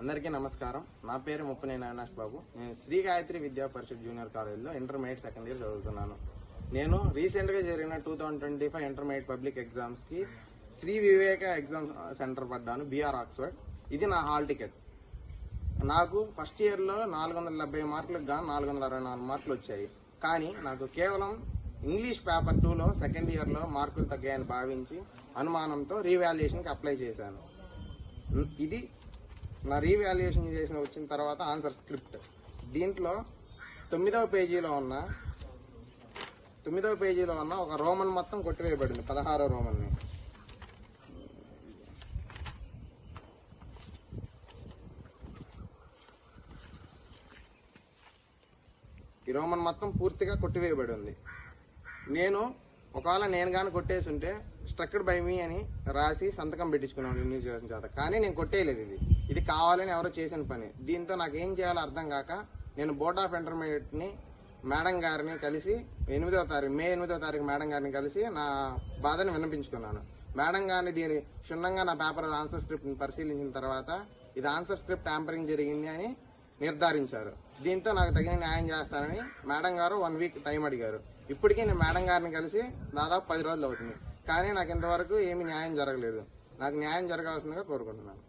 అందరికీ నమస్కారం. నా పేరు ముప్పనేని అవినాష్ బాబు. నేను శ్రీ గాయత్రి విద్యా పరిషత్ జూనియర్ కాలేజ్లో ఇంటర్మీడియట్ సెకండ్ ఇయర్ చదువుతున్నాను. నేను రీసెంట్గా జరిగిన two thousand twenty five intermediate public ఎగ్జామ్స్కి శ్రీ వివేక ఎగ్జామ్ సెంటర్ పడ్డాను బీఆర్ ఆక్స్ఫర్డ్. ఇది నా హాల్ టికెట్. నాకు ఫస్ట్ ఇయర్లో నాలుగు వందల డెబ్బై మార్కులకు గాను నాలుగు వందల అరవై నాలుగు మార్కులు వచ్చాయి. కానీ నాకు కేవలం ఇంగ్లీష్ పేపర్ టూలో సెకండ్ ఇయర్లో మార్కులు తగ్గాయని భావించి అనుమానంతో రీవాల్యుయేషన్కి అప్లై చేశాను. ఇది నా రీవాల్యుయేషన్ చేసిన వచ్చిన తర్వాత ఆన్సర్ స్క్రిప్ట్ దీంట్లో తొమ్మిదవ పేజీలో ఉన్న తొమ్మిదవ పేజీలో ఉన్న ఒక రోమన్ మొత్తం కొట్టివేయబడింది పదహారో రోమన్ని ఈ రోమన్ మొత్తం పూర్తిగా కొట్టివేయబడి ఉంది. నేను ఒకవేళ నేను కానీ కొట్టేసి ఉంటే స్ట్రక్డ్ బై మీ అని రాసి సంతకం పెట్టించుకున్నాను న్యూస్ చేసిన చేత. కానీ నేను కొట్టేయలేదు ఇది. ఇది కావాలని ఎవరో చేసిన పని. దీంతో నాకు ఏం చేయాలో అర్థం కాక నేను బోర్డ్ ఆఫ్ ఇంటర్మీడియట్ని మేడం గారిని కలిసి ఎనిమిదవ తారీఖు మే ఎనిమిదవ తారీఖు మేడం గారిని కలిసి నా బాధని వినిపించుకున్నాను. మేడం గారిని దీని క్షుణ్ణంగా నా పేపర్ ఆన్సర్ స్క్రిప్ట్ని పరిశీలించిన తర్వాత ఇది ఆన్సర్ స్క్రిప్ట్ ట్యాంపరింగ్ జరిగింది అని నిర్ధారించారు. దీంతో నాకు తగిన న్యాయం చేస్తానని మేడం గారు వన్ వీక్ టైం అడిగారు. ఇప్పటికీ నేను మేడం గారిని కలిసి దాదాపు పది రోజులు అవుతుంది. కానీ నాకు ఇంతవరకు ఏమి న్యాయం జరగలేదు. నాకు న్యాయం జరగాల్సిందిగా కోరుకుంటున్నాను.